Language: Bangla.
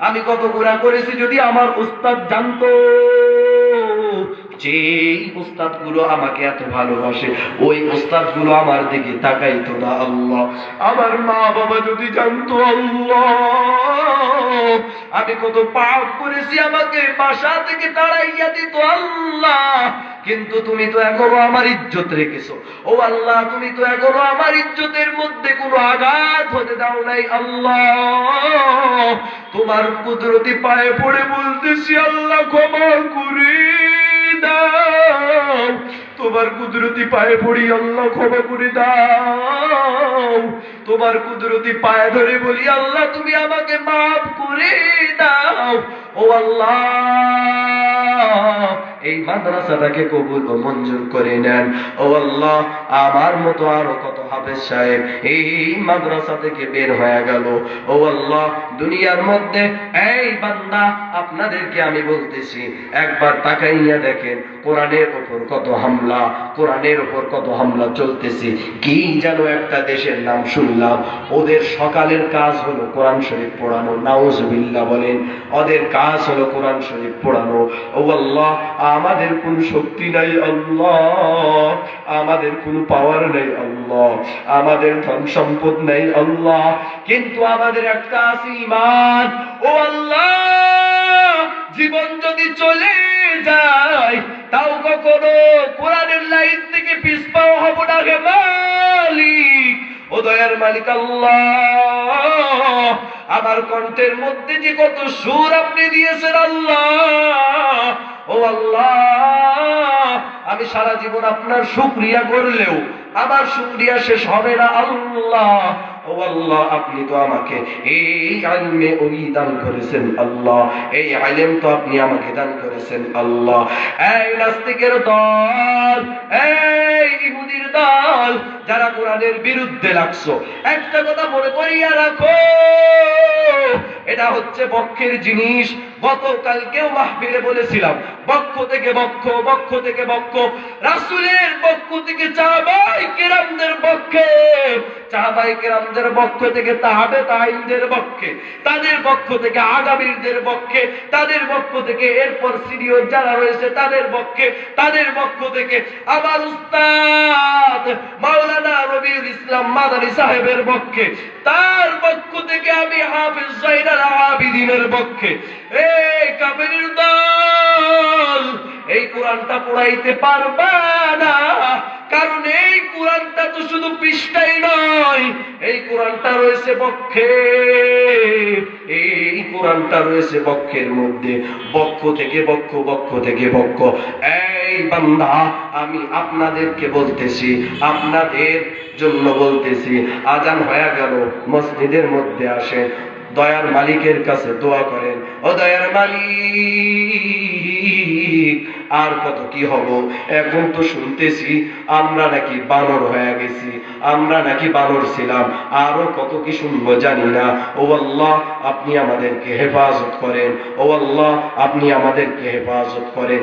আমি কত গুণা করেছি যদি আমার উস্তাদ জানতো? যে উস্তাদগুলো আমাকে এত ভালোবাসে, ওই উস্তাদগুলো আমার দিকে তাকাইতো না, আল্লাহ। আমার মা বাবা যদি জানতো, আল্লাহ। আমি কত পাপ করেছি, আমাকে বাসা থেকে তাড়াইয়া দিত, আল্লাহ। কিন্তু তুমি তো এখনও আমার ইজ্জত রেখেছো। ও আল্লাহ, তুমি তো এখনও আমার ইজ্জতের মধ্যে কোনো আঘাত হতে দাও নাই, আল্লাহ। তোমার কুদরতি পায়ে পড়ে বলতেছি, আল্লাহ ক্ষমা করে দাও। তোমার কুদরতি পায়ে পড়ি, আল্লাহ ক্ষমা করে দাও। তোমার কুদরতি পায়ে ধরে বলি, আল্লাহ, তুমি আমাকে মাফ করে দাও। ও আল্লাহ। এই মাদ্রাসাটাকে কবুল ও মঞ্জুর করে নেন। ও আল্লাহ, আমার মতো আরও কত হাফেজ সাহেব এই মাদ্রাসা থেকে বের হয়ে গেল। ও আল্লাহ, দুনিয়ার মধ্যে এই বান্দা আপনাদেরকে আমি বলতেছি, একবার তাকাইয়া দেখেন, কোরআনের উপর কত হামলা, কোরআনের উপর কত হামলা চলতেছে, কি যেন একটা দেশের নাম শুনলাম, ওদের সকালের কাজ হলো কোরআন শরীফ পড়ানো, নাউজবিল্লাহ বলেন, ওদের কাজ হলো কোরআন শরীফ পড়ানো, ও আল্লাহ, আমাদের কোন শক্তি নাই আল্লাহ, আমাদের কোন পাওয়ার নেই আল্লাহ, আমাদের ধন সম্পদ নেই আল্লাহ, কিন্তু আমাদের একটা আছে ইমান ও আল্লাহ জীবন যদি চলে যায়, তাও কখনো কোরআনের লাইন থেকে পিসপাও হব না হে মালিক। ও দয়ার মালিক আল্লাহ, আমার কণ্ঠের মধ্যে যে কত সুর আপনি দিয়েছেন আল্লাহ, ও আল্লাহ। আমি সারা জীবন আপনার শুক্রিয়া করলেও আমার শুক্রিয়া শেষ হবে না। আল্লাহ, ও আল্লাহ, আপনি তো আমাকে এই আলমে ওই দান করেছেন, আল্লাহ। এই আলেম তো আপনি আমাকে দান করেছেন, আল্লাহ। এই নাস্তিকের দল, এই ইহুদির দল, যারা কোরআনের বিরুদ্ধে লাগছো, একটা কথা মনে করিয়া রাখো। এটা হচ্ছে বক্ষের জিনিস। গতকালকেও মাহফিলে বলেছিলাম বক্ষ থেকে বক্ষ বক্ষ থেকে বক্ষ। রাসুলের পক্ষ থেকে চাবাই কেরামদের পক্ষে চাবাই কেরামদের পক্ষ থেকে তাহাবে তাহিনদের পক্ষে, তাদের পক্ষ থেকে আগামীদের পক্ষে, তাদের পক্ষ থেকে এরপর সিনিয়র যারা রয়েছে তাদের পক্ষে, তাদের পক্ষ থেকে আমার উস্তাদ মাওলানা রবিউল ইসলাম মাদানী সাহেবের পক্ষে, তার পক্ষ থেকে আমি হাফিজ জাইনাল আবিদিনের পক্ষে। এই কাবেরের দল এই কোরআনটা পড়াইতে পারবা না। কারণ এই কোরআনটা তো শুধু পৃষ্ঠাই নয়, এই কোরআনটা রয়েছে পক্ষে এই কোরআনটা রয়েছে বক্ষের মধ্যে। বক্ষ থেকে বক্ষ বক্ষ থেকে বক্ষ। এই বান্দা, আমি আপনাদেরকে বলতেছি, আপনাদের জন্য বলতেছি, আজান হয়ে গেল, মসজিদের মধ্যে আসেন। দয়ার মালিকের কাছে দোয়া করেন। ও দয়ার মালিক। আর কত কি হব? এখন তো শুনতেছি, আমরা নাকি বানর হয়ে গেছি, আমরা নাকি বানর ছিলাম, আরও কত কি শুনব জানি না। ও আল্লাহ, আপনি আমাদেরকে হেফাজত করেন। ও আল্লাহ, আপনি আমাদেরকে হেফাজত করেন।